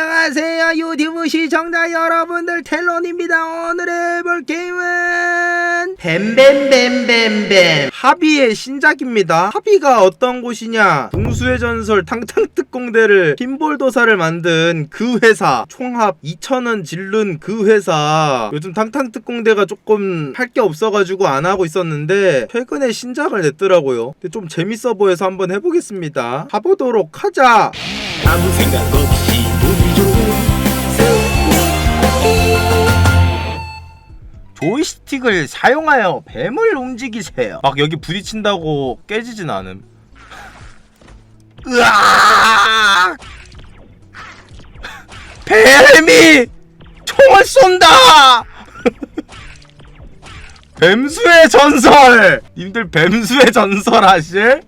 안녕하세요 유튜브 시청자 여러분들 텔론입니다. 오늘 해볼 게임은 뱀뱀뱀뱀뱀. 하비의 신작입니다. 하비가 어떤 곳이냐? 동수의 전설 탕탕특공대를 핀볼도사를 만든 그 회사. 총합 2천원 질른 그 회사. 요즘 탕탕특공대가 조금 할 게 없어가지고 안 하고 있었는데 최근에 신작을 냈더라고요. 근데 좀 재밌어 보여서 한번 해보겠습니다. 가보도록 하자. 아무 생각 없이 조이스틱을 사용하여 뱀을 움직이세요. 막 여기 부딪힌다고 깨지진 않음. 으아! 뱀이 총을 쏜다! 뱀수의 전설! 님들 뱀수의 전설 아실?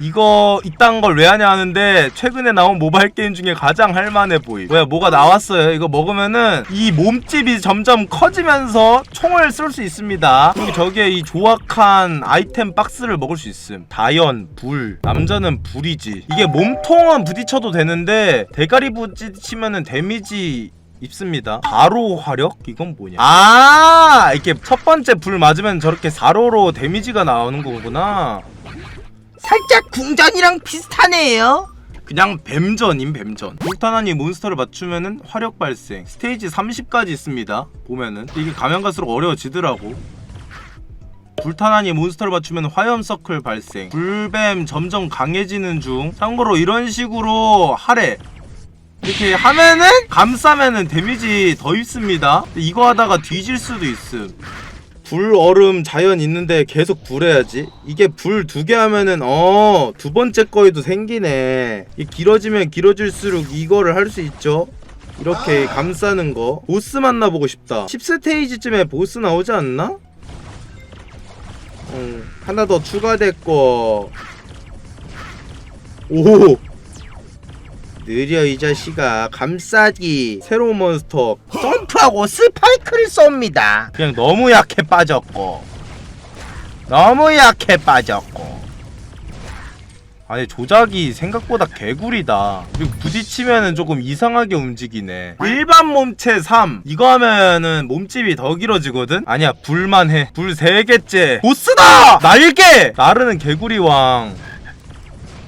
이거 이딴 걸 왜 하냐 하는데 최근에 나온 모바일 게임 중에 가장 할만해 보이. 뭐야 뭐가 나왔어요. 이거 먹으면은 이 몸집이 점점 커지면서 총을 쏠 수 있습니다. 그리고 저기에 이 조악한 아이템 박스를 먹을 수 있음. 다연, 불. 남자는 불이지. 이게 몸통은 부딪혀도 되는데 대가리 부딪히면은 데미지 입습니다. 가로 화력? 이건 뭐냐? 아, 이렇게 첫 번째 불 맞으면 저렇게 사로로 데미지가 나오는 거구나. 살짝 궁전이랑 비슷하네요. 그냥 뱀전임 뱀전. 불타나니 몬스터를 맞추면은 화력 발생. 스테이지 30까지 있습니다 보면은. 이게 가면 갈수록 어려워지더라고. 불타나니 몬스터를 맞추면 화염 서클 발생. 불뱀 점점 강해지는 중. 참고로 이런 식으로 하래. 이렇게 하면은 감싸면은 데미지 더 입습니다. 이거 하다가 뒤질 수도 있음 불 얼음 자연 있는데 계속 불해야지. 이게 불 두 개 하면은 어 두 번째 거에도 생기네. 이 길어지면 길어질수록 이거를 할 수 있죠? 이렇게 감싸는 거. 보스 만나보고 싶다. 10스테이지쯤에 보스 나오지 않나? 어, 하나 더 추가됐고 오 느려 이 자식아. 감싸기 새로운 몬스터. 점프하고 스파이크를 쏩니다. 그냥 너무 약해 빠졌고. 너무 약해 빠졌고. 아니 조작이 생각보다 개구리다. 그리고 부딪히면은 조금 이상하게 움직이네. 일반 몸체 3 이거 하면은 몸집이 더 길어지거든? 아니야 불만 해불 3개째. 보스다! 날개! 나르는 개구리왕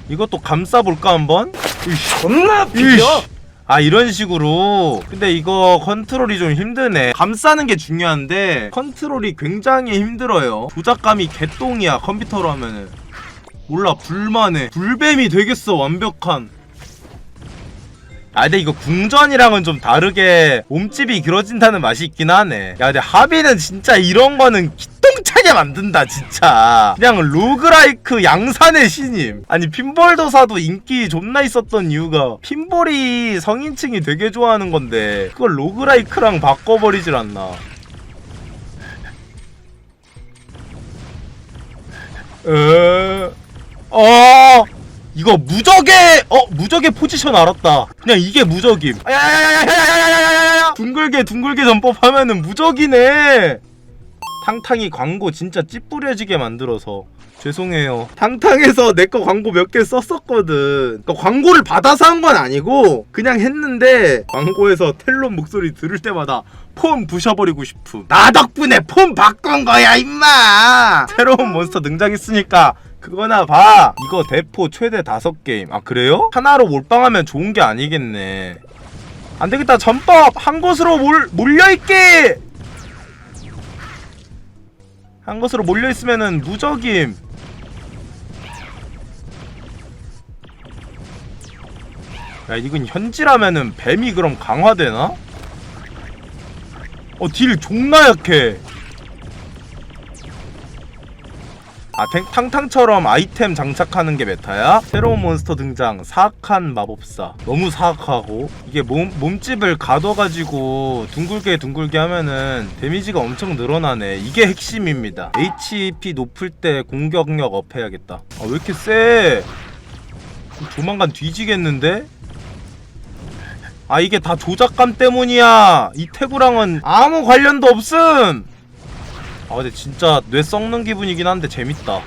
이것도 감싸볼까 한번? 으이씨. 겁나 이씨. 아 이런 식으로. 근데 이거 컨트롤이 좀 힘드네. 감싸는 게 중요한데 컨트롤이 굉장히 힘들어요. 조작감이 개똥이야 컴퓨터로 하면은. 몰라 불만해. 불뱀이 되겠어 완벽한. 아 근데 이거 궁전이랑은 좀 다르게 몸집이 길어진다는 맛이 있긴 하네. 야 근데 하비는 진짜 이런 거는 기똥 차게 만든다 진짜 그냥 로그라이크 양산의 신임 아니 핀볼도사도 인기 존나 있었던 이유가 핀볼이 성인층이 되게 좋아하는 건데 그걸 로그라이크랑 바꿔버리질 않나 에... 어... 이거 무적의 어 무적의 포지션 알았다. 그냥 이게 무적임. 야야야야야야야야야야야. 둥글게 둥글게 전법 하면은 무적이네. 탕탕이 광고 진짜 찌뿌려지게 만들어서 죄송해요. 탕탕에서 내 거 광고 몇 개 썼었거든. 그러니까 광고를 받아서 한 건 아니고 그냥 했는데 광고에서 텔론 목소리 들을 때마다 폰 부셔버리고 싶음. 나 덕분에 폰 바꾼 거야 임마. 새로운 몬스터 등장했으니까 그거나 봐. 이거 대포 최대 다섯 게임. 아 그래요? 하나로 몰빵하면 좋은 게 아니겠네. 안 되겠다. 전법 한 곳으로 몰 몰려 있게. 한 곳으로 몰려 있으면은 무적임. 야 이건 현질하면은 뱀이 그럼 강화되나? 어 딜 존나 약해. 아 탱, 탕탕처럼 아이템 장착하는 게 메타야? 새로운 몬스터 등장 사악한 마법사. 너무 사악하고. 이게 몸, 몸집을 가둬가지고 둥글게 둥글게 하면은 데미지가 엄청 늘어나네. 이게 핵심입니다. HP 높을 때 공격력 업해야겠다. 아 왜 이렇게 세 조만간 뒤지겠는데? 아 이게 다 조작감 때문이야. 이 태구랑은 아무 관련도 없음 아 근데 진짜 뇌 썩는 기분이긴 한데 재밌다.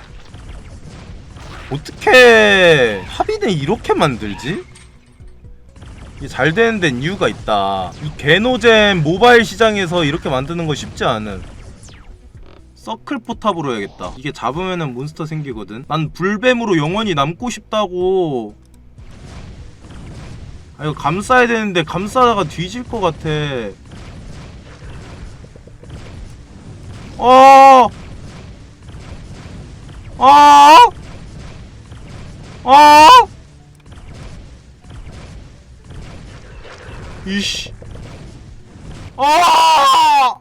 어떻게 합의는 이렇게 만들지? 이게 잘 되는 데는 이유가 있다. 이 개노잼 모바일 시장에서 이렇게 만드는 거 쉽지 않은. 서클 포탑으로 해야겠다. 이게 잡으면은 몬스터 생기거든. 난 불뱀으로 영원히 남고 싶다고. 아 이거 감싸야 되는데 감싸다가 뒤질 것 같아 어 어? 어? 이씨. 아!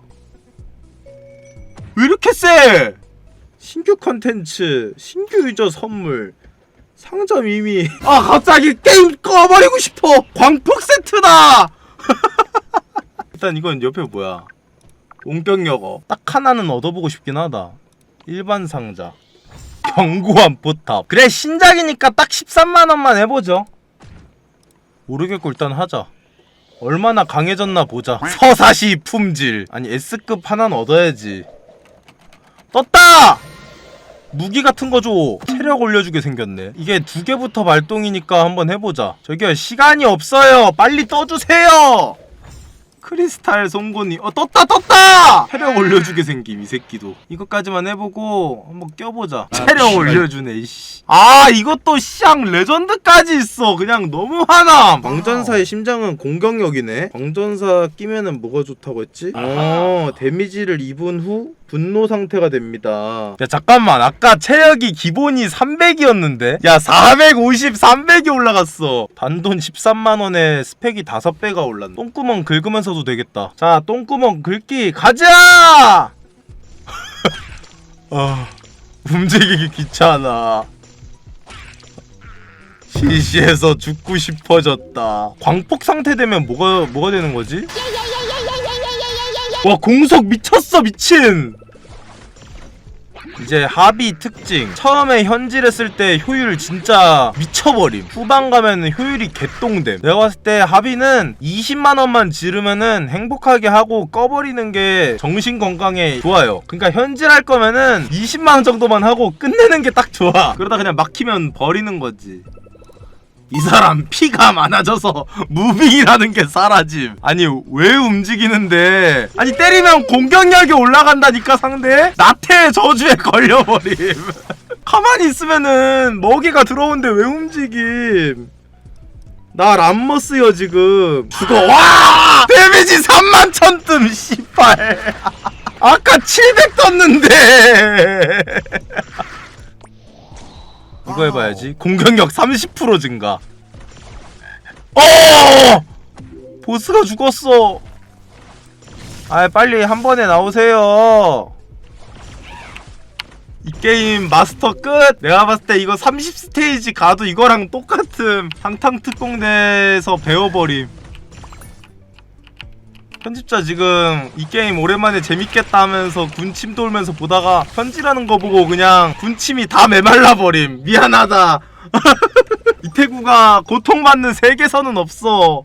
왜 이렇게 세? 신규 컨텐츠, 신규 유저 선물, 상점 이미. 아, 갑자기 게임 꺼버리고 싶어! 광폭 세트다! 일단 이건 옆에 뭐야? 용병여거. 딱 하나는 얻어보고 싶긴 하다. 일반 상자. 견고한 포탑. 그래, 신작이니까 딱 13만원만 해보죠. 모르겠고 일단 하자. 얼마나 강해졌나 보자. 서사시 품질. 아니 S급 하나는 얻어야지. 떴다! 무기 같은 거 줘. 체력 올려주게 생겼네. 이게 두 개부터 발동이니까 한번 해보자. 저기요 시간이 없어요. 빨리 떠주세요. 크리스탈 송곳니. 어 떴다 떴다. 체력 올려주게 생김 이 새끼도. 이것까지만 해보고 한번 껴보자. 체력 올려주네. 이씨. 아 이것도 시장 레전드까지 있어. 그냥 너무 화남. 광전사의 심장은 공격력이네. 광전사 끼면은 뭐가 좋다고 했지? 어 데미지를 입은 후 분노 상태가 됩니다. 야 잠깐만 아까 체력이 기본이 300이었는데 야 450, 300이 올라갔어. 단돈 13만 원에 스펙이 5배가 올랐네. 똥구멍 긁으면서도 되겠다. 자 똥구멍 긁기 가자. 아 움직이기 귀찮아. 시시해서 죽고 싶어졌다. 광폭 상태 되면 뭐가 뭐가 되는 거지? 와 공속 미쳤어 미친. 이제 합의 특징. 처음에 현질 했을 때 효율 진짜 미쳐버림. 후반 가면은 효율이 개똥됨. 내가 봤을 때 합의는 20만원만 지르면은 행복하게 하고 꺼버리는 게 정신 건강에 좋아요. 그러니까 현질할 거면은 20만원 정도만 하고 끝내는 게 딱 좋아. 그러다 그냥 막히면 버리는 거지 이 사람 피가 많아져서 무빙이라는 게 사라짐. 아니 왜 움직이는데? 아니 때리면 공격력이 올라간다니까 상대? 나태의 저주에 걸려버림. 가만히 있으면은 먹이가 들어오는데 왜 움직임? 나 람머스여 지금 죽어 와 데미지 3만 천뜸 씨발 아까 700 떴는데 이거 해봐야지. 공격력 30% 증가. 어! 보스가 죽었어. 아, 빨리 한 번에 나오세요. 이 게임 마스터 끝! 내가 봤을 때 이거 30스테이지 가도 이거랑 똑같음. 상탕특공대에서 배워버림. 편집자 지금 이 게임 오랜만에 재밌겠다 하면서 군침 돌면서 보다가 편지라는 거 보고 그냥 군침이 다 메말라 버림. 미안하다. 이태구가 고통받는 세계선은 없어.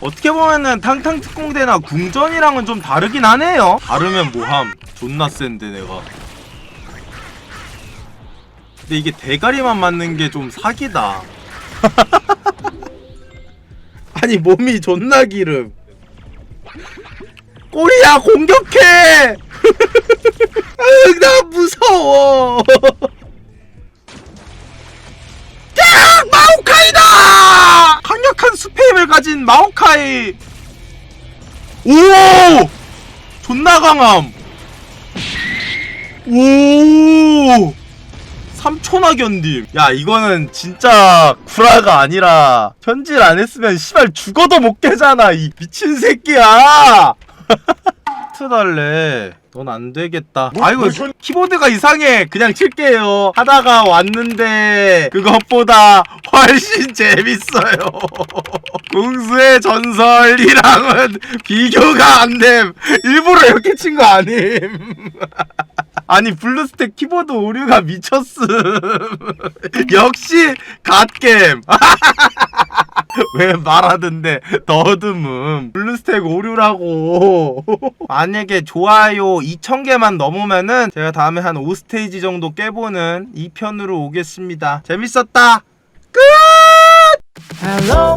어떻게 보면은 탕탕 특공대나 궁전이랑은 좀 다르긴 하네요. 다르면 뭐함. 존나 센데 내가. 근데 이게 대가리만 맞는 게 좀 사기다. 아니 몸이 존나 기름 꼬리야 공격해! 으, 나 무서워. 야 마오카이다! 강력한 스팸을 가진 마오카이. 오! 존나 강함. 오! 3초나 견딤. 야, 이거는 진짜 구라가 아니라 현질 안 했으면 씨발 죽어도 못 깨잖아. 이 미친 새끼야. 하트 달래. 넌 안 되겠다. 아이고, 키보드가 이상해. 그냥 칠게요. 하다가 왔는데 그것보다 훨씬 재밌어요. 궁수의 전설이랑은 비교가 안 됨. 일부러 이렇게 친 거 아님. 아니 블루스택 키보드 오류가 미쳤음. 역시 갓겜. 왜 말하던데 더듬음. 블루스택 오류라고. 만약에 좋아요 2000개만 넘으면은 제가 다음에 한 5스테이지 정도 깨보는 2편으로 오겠습니다. 재밌었다. 끝! Hello,